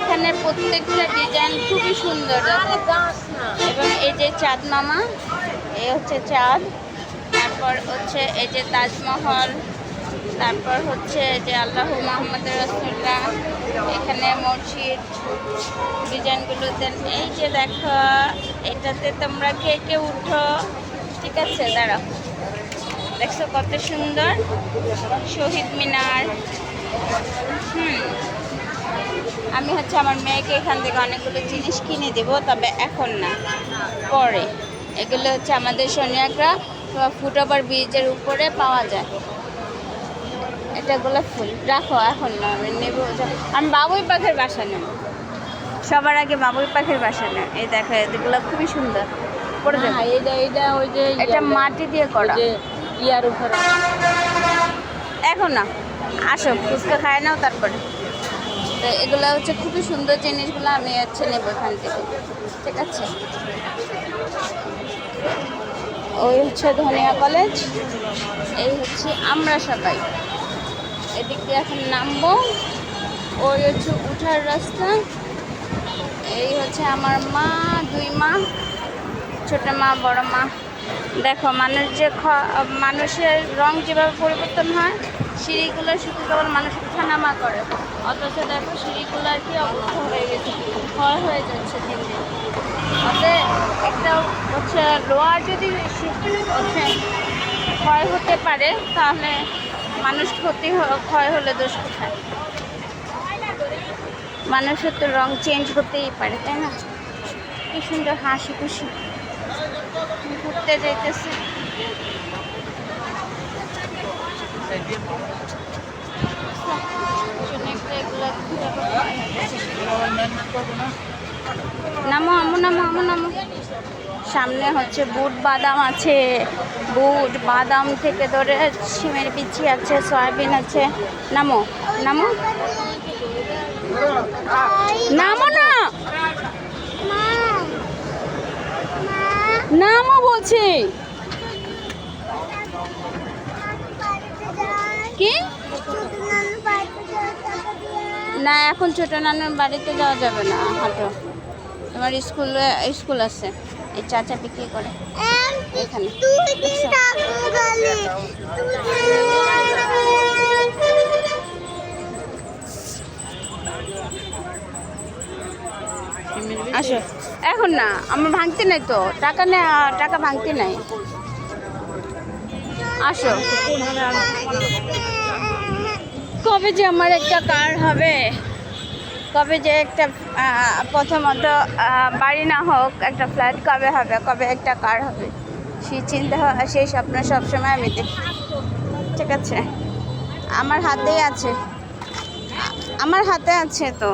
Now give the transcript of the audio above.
এখানে প্রত্যেকটা ডিজাইন খুবই সুন্দর এবং এই যে চাঁদ মামা, এই হচ্ছে চাঁদ, তারপর হচ্ছে এই যে তাজমহল, তারপর হচ্ছে যে আল্লাহ মোহাম্মদ রসুল্লাহ এখানে মসজিদ ডিজাইনগুলো দেন। এই যে দেখো, এটাতে তোমরা কে কে উঠো, ঠিক আছে, দাঁড়াও। দেখছ কত সুন্দর? শহীদ মিনার। হুম। আমি হচ্ছে আমার মেয়েকে এখান থেকে অনেকগুলো জিনিস কিনে দেবো তবে এখন না পরে। এগুলো হচ্ছে আমাদের সোনিয়াকরা ফুট ওভার ব্রিজের উপরে পাওয়া যায়। এটা গোলাপ ফুল। রাখো এখন না আমি নেব আমি বাবুই পাখির বাসা নেব। সবার আগে বাবুই পাখির বাসা নেব এই দেখো এগুলো খুবই সুন্দর। এটা এটা ওই যে এটা মাটি দিয়ে করা। ইয়ার উপরে। এখন না আসো ফুচকা খায় নাও তারপরে। তো এগুলো হচ্ছে খুবই সুন্দর জিনিসগুলো আমি হচ্ছে নেব এখান থেকে। ঠিক আছে? ওই হচ্ছে ধনিয়া কলেজ, এই হচ্ছে আমরা সবাই। এদিক দিয়ে এখন নামবো। ওই হচ্ছে উঠার রাস্তা। এই হচ্ছে আমার মা, দুই মা, ছোট মা, বড় মা। দেখো, মানুষ যে মানুষের রং যেভাবে পরিবর্তন হয় সিঁড়িগুলো শুধু কেবল মানুষ ওঠানামা করে, অথচ দেখো সিঁড়িগুলোর কি অবস্থা হয়ে গেছে, ক্ষয় হয়ে যাচ্ছে দিন দিন। অতএব একটা হচ্ছে লোহার যদি হচ্ছে ক্ষয় হতে পারে, তাহলে মানুষ ক্ষতি ক্ষয় হলে দোষ কোথায়? মানুষের তো রং চেঞ্জ হতেই পারে, তাই না? কি সুন্দর হাসি খুশি। ঘুরতে যাইতেছে। নামো, আমু নামো আমু, নামো। সামনে হচ্ছে বুট বাদাম আছে। বুট বাদাম থেকে ধরে সিমের বিচি আছে, সয়াবিন আছে। নামো নামো। নামো না। নামও বলছি। কি? না, এখন ছোট নানুর বাড়িতে যাওয়া যাবে না, হাঁটো। তোমার স্কুলে, স্কুল আছে। এই চাচা বিক্রি করে। এখানে। আসো। এখন না, আমার ভাঙতে নাই তো। টাকা নেই টাকা ভাঙতে নাই। আসো। কবে যে আমার একটা কার হবে? কবে যে একটা প্রথমত বাড়ি না হোক, একটা ফ্ল্যাট কবে হবে, কবে একটা কার হবে? সেই চিন্তা সেই স্বপ্ন সবসময় আমি দেখি। ঠিক আছে? আমার হাতেই আছে। আমার হাতে আছে তো।